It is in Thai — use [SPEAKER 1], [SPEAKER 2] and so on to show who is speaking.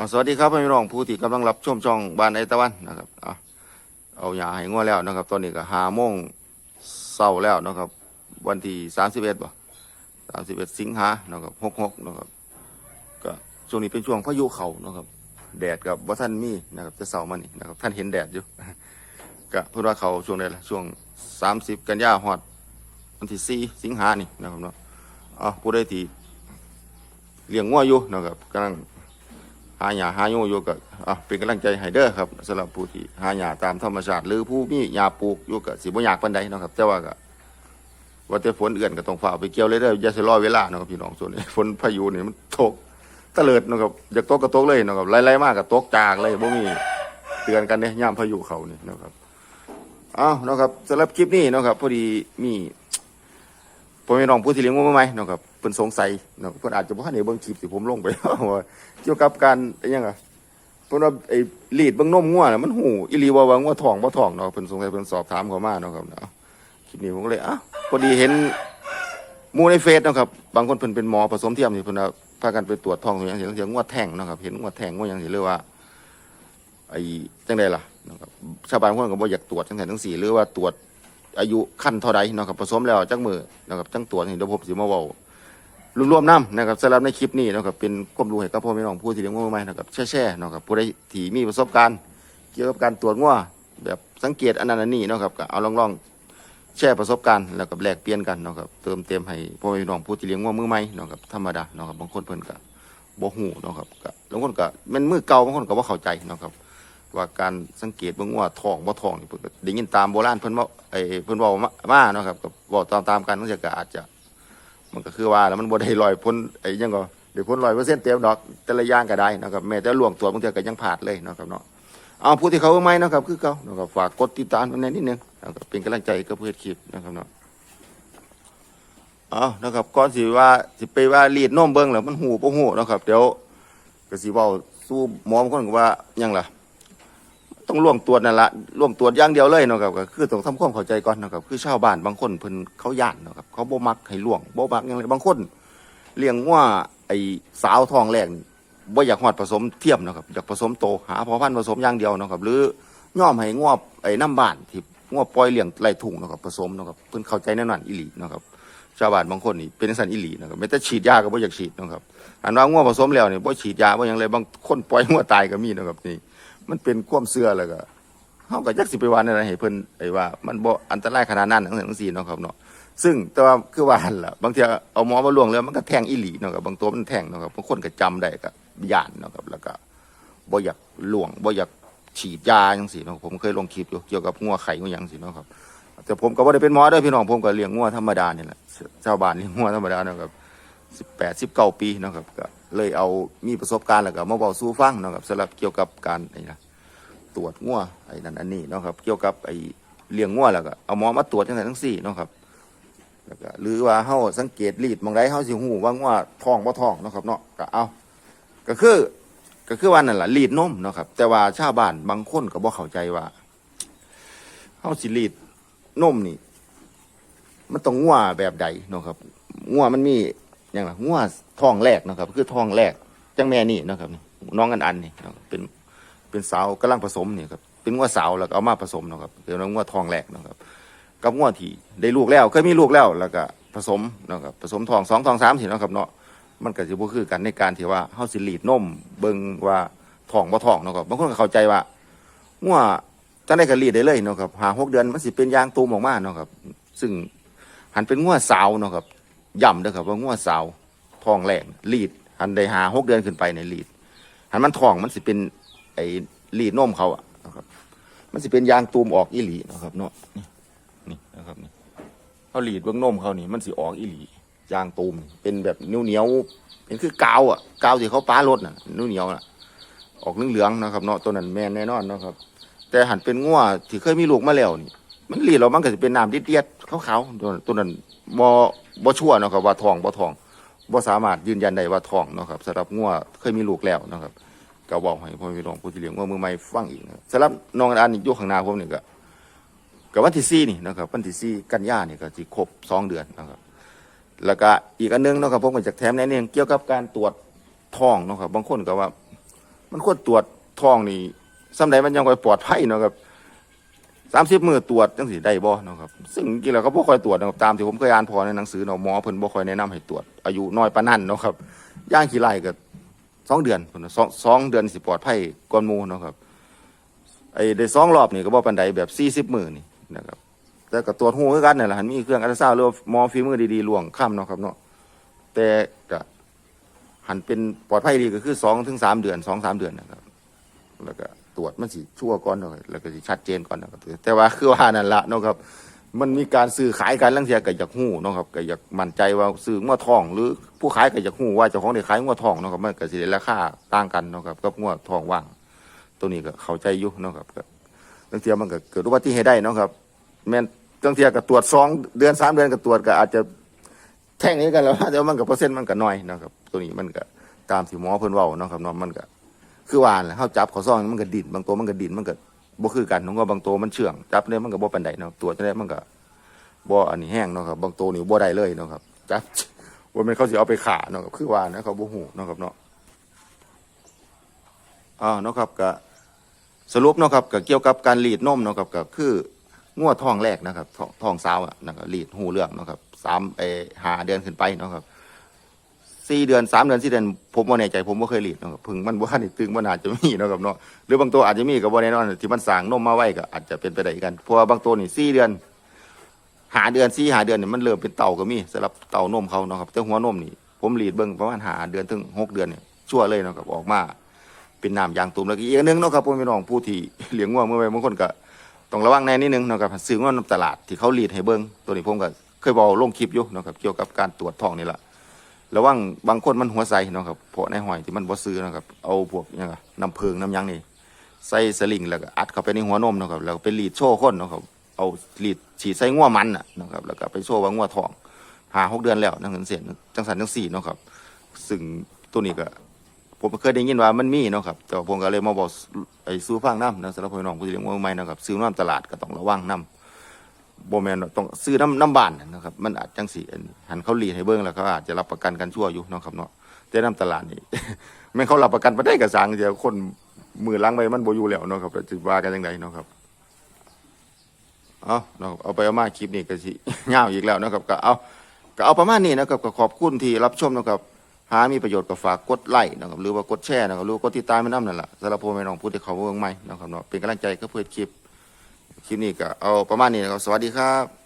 [SPEAKER 1] อ่าสวัสดีครับพี่น้องผู้ที่กำลังรับชมช่องบ้านไอตะวันนะครับอะเอาหยาให้งัวแล้วนะครับ ตอนนี้ก็หาโมงเศร้าแล้วนะครับ วันที่สามสิบเอ็ดบ่สามสิบเอ็ดสิงหานะครับหกหกนะครับก็ช่วงนี้เป็นช่วงพายุเขานะครับ แดดกับว่าท่านมีนะครับจะเศร้ามานี่นะครับท่านเห็นแดดอยู่ก็เพื่อว่าเขาช่วงใดล่ะช่วงสามสิบกันยาฮอดวันที่สี่สิงหานี่นะครับเนาะอะผู้ใดที่เลี้ยงงัวอยู่นะครับกำลัง หาหญ้าหาโยอยู่ก็อะเป็นกำลังใจให้เด้อครับสำหรับผู้ที่หาหญ้าตามธรรมชาติ หรือผู้มีหญ้าปลูกอยู่ก็สิบ่ยากปานใดนะครับ แต่ว่าก็ว่าแต่ฝนเอื่อนก็ต้องฝ่าไปเกี่ยวเลยเด้ออย่าสิรอเวลาเนาะครับพี่น้องส่วนนี้ฝนพายุนี่มันตกตะเลิดนะครับอยากตกก็ตกเลยนะครับไล่ๆมากก็ตกจากเลยบ่มีเตือนกันเด้ยามพายุเขานี่นะครับอ้าวนะครับสำหรับคลิปนี้นะครับพอดีมี พ่อแม่น้องผู้ที่เลี้ยงงูมาใหม่เนาะครับเพิ่นสงสัยนาะเพิ่นอาจจะบ่ทันได้เบิ่งคลิปที่ผมลงไปว่าเกี่ยวกับการไอ้หยังอะเพิ่นว่าไอ้ลีดเบิ่งนมงัวน่ะมันหูอีหลีว่าว่างัวท้องบ่ท้องเนาะเพิ่นสงสัยเพิ่นสอบถามเข้ามาเนาะครับเนาะคลิปนี้ผมก็เลยอะพอดีเห็นหมู่ในเฟซเนาะครับบางคนเพิ่นเป็นหมอผสมเทียมนี่เพิ่นว่าพากันไปตรวจท้องตัวอย่างเสียงเสียงงัวแท่งเนาะครับเห็นงัวแท่งงัวหยังสิเรียกว่าไอ้จังไดล่ะนะครับชาวบ้านคนก็บ่อยากตรวจจังซั่นจังซี่หรือว่าตรวจ อายุขั้นเท่าใดเนาะครับผสมแล้วจักมือเนาะครับจังตรวจนี่เดี๋ยวผมสิมาเว้ารวมๆน้ำนะครับสำหรับในคลิปนี้นะครับเป็นความรู้ให้กับพ่อแม่น้องผู้ที่เลี้ยงงูใหม่นะครับแช่ๆนะครับผู้ใดที่มีประสบการณ์ เกี่ยวกับการตรวจงูแบบสังเกตอันนั้นอันนี้นะครับก็เอาลองๆแชร์ประสบการณ์แล้วก็แลกเปลี่ยนกันนะครับเติมเต็มให้พ่อแม่น้องผู้ที่เลี้ยงงูมือใหม่นะครับธรรมดานะครับบางคนเพิ่นก็บ่ฮู้นะครับก็บางคนก็มันมือเก่าบางคนก็บ่เข้าใจนะครับ ว่าการสังเกตเบิ่งว่าทองบ่ทองนี่เพิ่นก็ได้ยินตามโบราณเพิ่นว้าไอ้เพิ่นเว้ามามาเนาะครับก็เว้าตามกันมันจะก็อาจจะ มันก็คือว่าแล้วมันบ่ได้ลอยพ้นไอ้หยังก็เดี๋ยวพ้นลอยเปอร์เซ็นต์เต็มดอกแต่ละอย่างก็ได้นะครับแม้แต่ล่วงตัวบางเทีก็ยังผาดเลยนะครับเนาะเอาผู้ที่เขาไม่นะครับ คือเขานะครับฝากกดติดตามกันนิดนึงนะครับเป็นกำลังใจกับเพื่อนคลิปนะครับเนาะเอานะครับก่อนสิว่าสิไปว่ารีดนมเบิ้งแล้วมันหูบ่หูนะครับ เดี๋ยวก็สิเว้าสู้หมอบางคนก็ว่ายังล่ะ ต้องล่วงตรวจนั่นละล่วงตรวจอย่างเดียวเลยเนาะครับก็คือต้องทำความเข้าใจก่อนนะครับคือชาวบ้านบางคนเพิ่นเขาย่านเนาะครับเขาบ่มักให้ล่วงบ่มักหยังเลยบางคนเลี้ยงว่าไอ้สาวทองแรกนี่บ่อยากฮอดผสมเทียมเนาะครับอยากผสมโตหาพอพันธุ์ผสมอย่างเดียวเนาะครับหรือย่อมให้งวไอ้น้ำบ้านที่งวปล่อยเลี้ยงไร่ทุ่งเนาะครับผสมเนาะครับเพิ่นเข้าใจแน่นอนอีหลีเนาะครับชาวบ้านบางคนนี่เป็นจังซั่นอีหลีนะครับแม้แต่ฉีดยาก็บ่อยากฉีดเนาะครับอันว่างวผสมแล้วนี่บ่ฉีดยาบ่หยังเลยบางคนปล่อยงวตายก็มีเนาะครับนี่ มันเป็นความเชื่อแล้วก็เขาก็ยักสิไปว่าในอะไรให้เพิ่นไอ้ว่า มันบ่อันตรายขนาดนั้นทั้งทั้งสี่เนาะครับเนาะซึ่งแต่ว่าคือว่าหั่นล่ะบางทีเอาหมอมาลวงแล้วมันก็แทงอีหลีเนาะครับบางตัวมันแทงเนาะครับบางคนก็จำได้ก็ย่านเนาะครับแล้วก็บ่อยากลวงบ่อยากฉีดยาจังซี่เนาะผมเคยลงคลิปอยู่เกี่ยวกับงัวไข่งัวหยังซี่เนาะครับแต่ผมก็บ่ได้เป็นหมอเด้อพี่น้องผมก็เลี้ยงงัวธรรมดานี่แหละชาวบ้านเลี้ยงงัวธรรมดาเนาะครับ18 19ปีเนาะครับก็ เลยเอามีประสบการณ์แล้วก็มาเว้าสู่ฟังเนาะครับสำหรับเกี่ยวกับการไอ้นะตรวจงัวไอ้นั่นอันนี้เนาะครับเกี่ยวกับไอ้เลี้ยงงัวแล้วก็เอาหมอมาตรวจจังไงทั้งสี่เนาะครับแล้วก็หรือว่าเฮาสังเกตรีดมองใดเฮาสิฮู้ว่างัวท้องบ่ท้องเนาะครับเนาะก็เอาก็คือก็คือว่านั่นแหละรีดนมเนาะครับ แต่ว่าชาวบ้านบางคนก็บ่เข้าใจว่าเฮาสิรีดนมนี่ มันต้องงัวแบบใดเนาะครับงัวมันมี อย่างล่ะงัวทองแรกนะครับ คือทองแรกจังแม่นี่นะครับน้องอันอันนี่เป็นเป็นสาวกำลังผสมเนี่ยครับเป็นงวสาวแล้วก็เอามาผสมนะครับเป็นงวทองแรกนะครับ กับงวที่ได้ลูกแล้วเคยมีลูกแล้วแล้วก็ผสมนะครับผสมทองสองทองสามสินะครับเนาะมันก็จะบ่คือกันในการที่ว่าเฮาสิรีดนมเบิ่งว่าทองบ่ทองนะครับบางคนก็เข้าใจว่างวจังได๋ก็รีดได้เลยนะครับหาหกเดือนมันสิเป็นยางตูมออกมาเนาะครับ ซึ่งหันเป็นงวสาวเนาะครับ ย่ำเด้อครับว่างวดสาวทองแรกรีดหันได้หาหกเดือนขึ้นไปในรีดหันมันทองมันสิเป็นไอ้รีดนมเขาอะนะครับ มันสิเป็นยางตูมออกอีหลีนะครับเนาะนี่นี่นะครับนี่เขารีดเบื้องนมเขานี่มันสิออกอีหลียางตูมเป็นแบบเหนียวเหนียวเป็นคือกาวอะกาวที่เขาป้ารถน่ะเหนียวเหนียวๆน่ะออกเหลืองๆนะครับเนาะตัวนั้นแมนแน่นอนนะครับ แต่หันเป็นงัวที่เคยมีลูกมาแล้วนี่ มันรีดแล้วมันก็จะเป็นน้ำเดียดๆขาวๆตัวตัวนั้นบ่ บ่ชั่วเนาะครับว่าทองบ่ทองบ่สามารถยืนยันได้ว่าทองเนาะครับสำหรับงัวเคยมีลูกแล้วเนาะครับก็บอกให้พ่อพี่น้องผู้ที่เลี้ยงว่ามือใหม่ฟังอีกนะสำหรับน้องอันนี้อยู่ข้างหน้าผมนี่ก็กับวันที่สี่นี่นะครับวันที่สี่กันยานี่ก็สิครบสองเดือนนะครับ แล้วก็อีกอันหนึงเนาะครับผมก็จะแถมแนะแนเกี่ยวกับการตรวจทองเนาะครับบางคนก็ว่า มันควรตรวจทองนี่สำใดมันยังค่อยปลอดภัยเนาะครับ สามสิบมือตรวจจังสิได้บ่เนาะครับซึ่งจริงๆแล้วก็บ่ค่อยตรวจนะครับตามที่ผมเคยอ่านพอในหนังสือเนาะหมอเพิ่นบ่ค่อยแนะนำให้ตรวจอายุน้อยปานนั้นเนาะครับย่างขี้ไล่ก็สองเดือนพุ่นสองสองเดือนสิปลอดภัยก่อนหมู่เนาะครับไอ้ได้สองรอบนี่ก็บ่ปานใดแบบสี่สิบมือนี่นะครับแต่ก็ตรวจหูคือกันนี่นแหละหันมีเครื่องอัลตราซาวด์หรือหมอฝีมือดีๆล่วงค่ำเนาะครับเนาะแต่ก็หันเป็นปลอดภัยดีก็คือสองถึงสามเดือนสองสามเดือนนะครับแล้วก็ ตรวจมันสิชั่วก่อนเนาะแล้วก็สิชัดเจนก่อนนะครับแต่ว่าคือว่านั่นละเนาะครับ มันมีการซื้อขายกันลังเทียก็อยากหู้เนาะครับก็อยากมั่นใจว่าซื้องัวทอง หรือผู้ขายก็อยากหู้ว่าเจ้าของได้ขายงัวทองเนาะครับมันก็สิได้ราคาต่างกันเนาะครับกับงัวทองว่าง ตัวนี้ก็เข้าใจอยู่เนาะครับก็ลังเทียมันก็เกิดอุบัติเหตุได้เนาะครับ แม่นตั้งเทียกับตรวจสองเดือนสามเดือนกับตรวจก็อาจจะแท่งนี้กันแล้วแต่ว่ามันกับเปอร์เซ็นต์มันก็น้อยนะครับตัวนี้มันก็ตามที่หมอเพิ่นเว้าเนาะครับเนาะมันก็ คือว่าแหละเฮาจับเขาซ่องมันก็ดินบางตัวมันก็ดินมันก็บ่คือกันน้องก็บางตัวมันเชื่องจับเนี่ยมันก็บ่ปานใดเนาะตรวจได้มันก็บ่อันนี้แห้งเนาะครับบางตัวนี่บ่ได้เลยเนาะครับจับว่ามันเขาสิเอาไปขาเนาะครับคือว่านะเขาบ่ฮู้เนาะครับเนาะอ่าเนาะครับก็สรุปเนาะครับก็เกี่ยวกับการรีดนมเนาะครับก็คืองัวท้องแรกนะครับทองทองสาวอะนะครับรีดหูเรื่องเนาะครับสามเออหาเดือนขึ้นไปเนาะครับ สี่เดือนสามเดือนสี่เดือนผมว่าในใจผมว่าเคยรีดเนาะครับพึ่งมันว่านี่ตึงมันอาจจะมีเนาะครับเนาะหรือบางตัวอาจจะมีกับว่าแน่นอนที่มันสร้างนมมาไว้ก็อาจจะเป็นไปได้กันเพราะว่าบางตัวนี่สี่เดือนหาเดือนสี่หาเดือนเนี่ยมันเริ่มเป็นเต่าก็มีสำหรับเต่านมเขาเนาะครับแต่หัวนมนี่ผมรีดเบิ่งประมาณหาเดือนถึงหกเดือนเนี่ยชั่วเลยเนาะครับออกมาเป็นน้ำยางตุ่มแล้วก็อีกนึงเนาะครับพ่อพี่น้องผู้ที่เลี้ยงงัวเมื่อไปบางคนก็ต้องระวังแน่นิดนึงเนาะครับซื้อว่าน้ำตลาดที่เขารีดให้เบิ้งตัวนี้ผมก็เคยบอกลงคลิปอยู่เนาะครับเกี่ยวกับการตรวจท้องนี่แหละ ระวังบางคนมันหัวใสเนาะครับเพราะในหอยที่มันบ่ซื้อเนาะครับเอาพวกเนี่ยน้ำเพิงน้ำยังนี่ใส่สลิงแล้วก็อัดเข้าไปในหัวนมเนาะครับแล้วก็ไปรีดโชว์คนเนาะครับเอารีดฉีดใส่งัวมันน่ะนะครับแล้วก็ไปโชว์ว่างัวทองหาหกเดือนแล้วนั่งเห็นเสียนจังสันจังสี่เนาะครับซึ่งตัวนี้ก็ผมเคยได้ยินว่ามันมีเนาะครับแต่ว่าผมก็เลยมาบอกไอ้ซื้อฟังน้ำนะสำหรับพี่น้องผู้ที่เลี้ยงวัวใหม่นะครับซื้อน้ำตลาดก็ต้องระวังน้ำ โบแมนต้องซื้อน้ำน้ำบานนะครับ มันอาจจังสีหันเขาหลีดให้เบิ้งแล้วเขาอาจจะรับประกันกันชั่วอยู่นะครับเนาะแต่น้ำตลาดนี่แม่นเขารับประกันมาได้กระสังเดียวคนมือล้างไปมันโบอยู่แล้วนะครับจะว่ากันยังไงนะครับเอาเนาะเอาไปเอามาคลิปนี้ก็สิยาอีกแล้วนะครับก็เอาก็เอาประมาณนี้นะครับก็ขอบคุณที่รับชมนะครับหามีประโยชน์ก็ฝากกดไลค์นะครับ หรือว่ากดแชร์นะครับหรือว่ากดติดตามไม่น้ำนั่นแหละสำหรับพ่อแม่น้องผู้ที่เขาเมืองใหม่นะครับเนาะเป็นกำลังใจก็เพื่อคลิป คลิปนี้ก็เอาประมาณนี้นะครับสวัสดีครับ